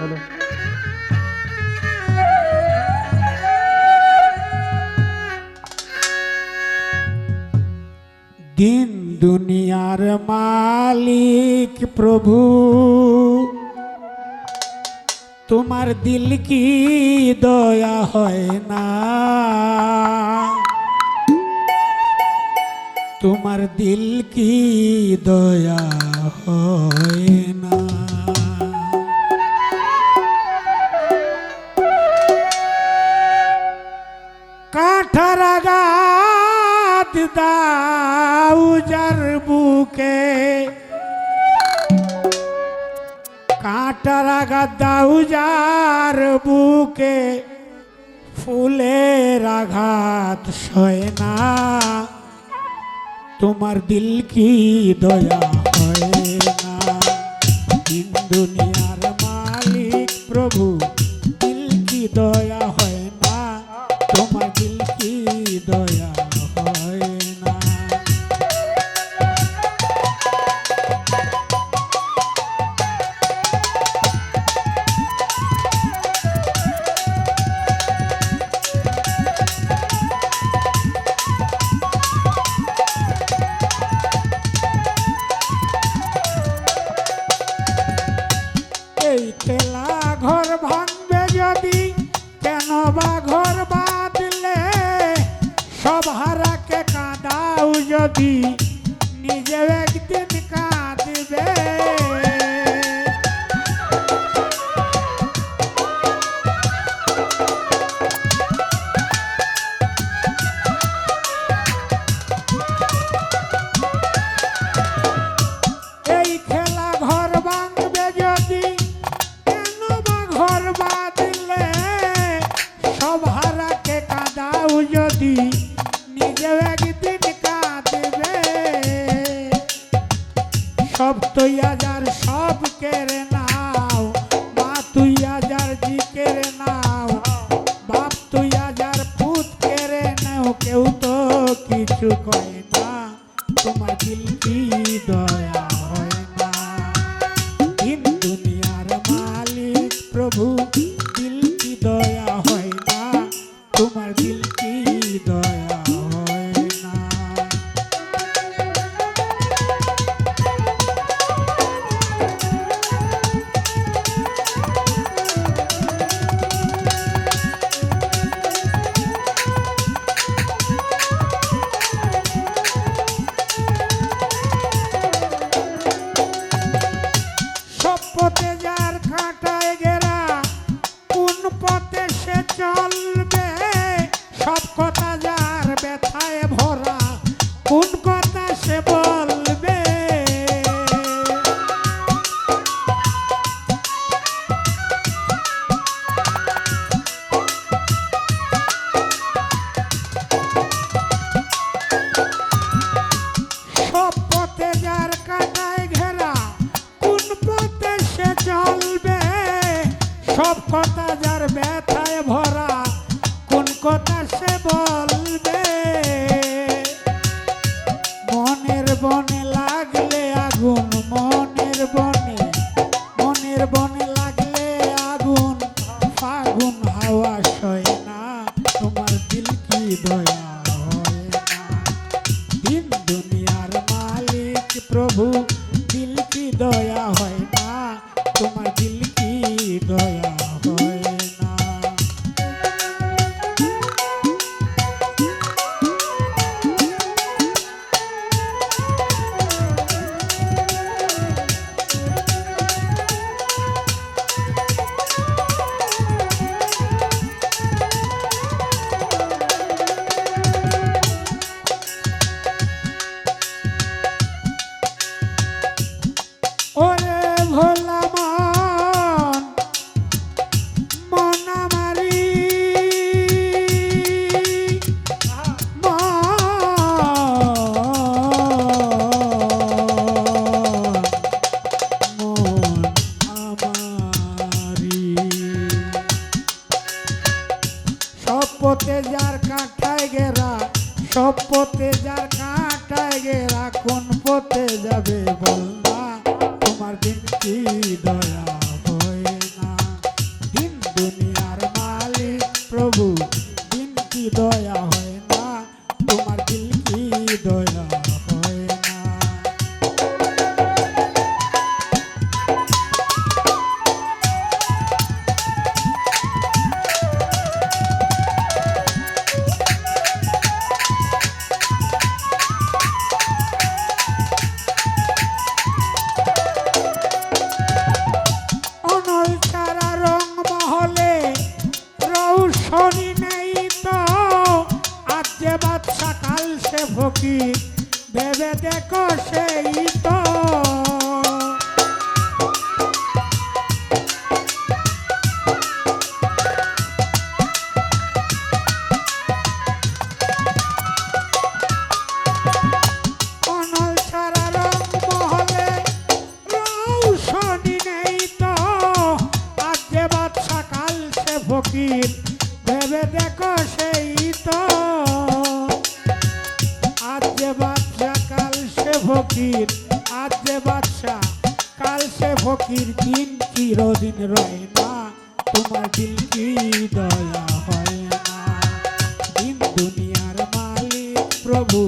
Hello দিন দুনিয়ার মালিক প্রভু, তোমার দিল কি দয়া হয় না? তোমার দিল কি দয়া হয় যার বুকে। কাঁটার আঘাত দাও যার বুকে। ফুলের আঘাত সয় না। তোমার দিল কি দয়া হয় না? দিন দুনিয়ার মালিক প্রভু, দিল কি দয়া হয় না? তোমার দিল কি দয়া কেন বা ঘর বাঁধলে সব হারাকে কাঁদাও যদি সব তুই আজার, সব কেড়ে নাও। মা তুই আজার, জি কেড়ে নাও। বাপ তুই আজার, পুত কেড়ে নাও। কেউ তো কিছু কয় কথা যার ব্যথায় ভরা? কোন কথা সে বলবে? সব পথে যার কাটায় ঘেরা, কোন পথে সে চলবে? সব কথা যার ব্যথায় ভরা কথা সে বলবে। মনের বনে লাগলে আগুন, মনের বনে মনের বনে লাগলে আগুন ফাগুন হাওয়া সয় না, তোমার দিল কি দয়া হয় না। দিন দুনিয়ার মালিক প্রভু, দিল কি দয়া হয় না, তোমার দিল কি দয়া পথে যার কাঁটায় গেরা সব পথে যার কাঁটায় গেরা কোন পথে যাবে বললা তোমার দিন কি দয়া হয় না? দিন দুনিয়া ফকির ভেবে দেখো সেই ফকির, আজ যে বাদশা কাল সে ফকির, দিন চিরদিন রয় না, তোমার দিল কি দয়া হয় না। দিন দুনিয়ার মালিক প্রভু